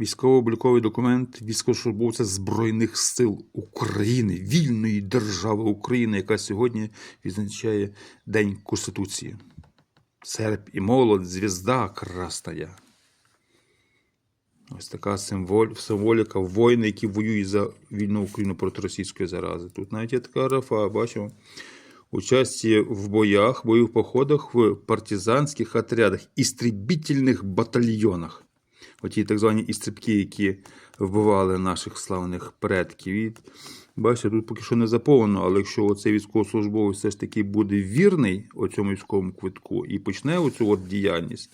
Військово-обліковий документ військовослужбовця Збройних сил України, вільної держави України, яка сьогодні відзначає День Конституції. Серп і молот, звізда красная. Ось така символь, символіка воїни, які воюють за вільну Україну проти російської зарази. Тут навіть є така графа, бачимо. Участі в боях, бойових походах в партизанських отрядах, істребітельних батальйонах. Оті так звані істрибки, які вбивали наших славних предків. І бачите, тут поки що не заповнено, але якщо оцей військовослужбовець все ж таки буде вірний цьому військовому квитку і почне оцю от діяльність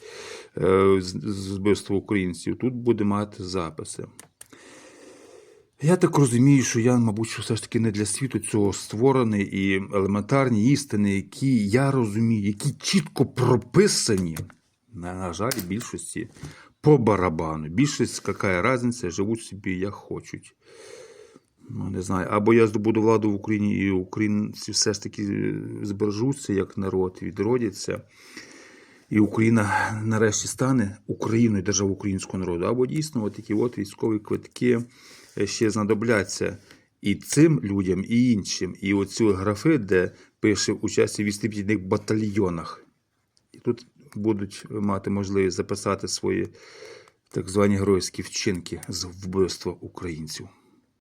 е, з вбивства українців, тут буде мати записи. Я так розумію, що я, мабуть, що все ж таки не для світу цього створений і елементарні істини, які я розумію, які чітко прописані, на жаль, більшості по барабану. Більшість, яка різниця, живуть собі як хочуть. Ну, не знаю. Або я здобуду владу в Україні, і українці все ж таки збережуться як народ, відродяться. І Україна нарешті стане Україною, державою українського народу. Або дійсно от такі от військові квитки ще знадобляться і цим людям, і іншим. І оці графи, де пише участь в відступних батальйонах. І тут будуть мати можливість записати свої так звані геройські вчинки з вбивства українців.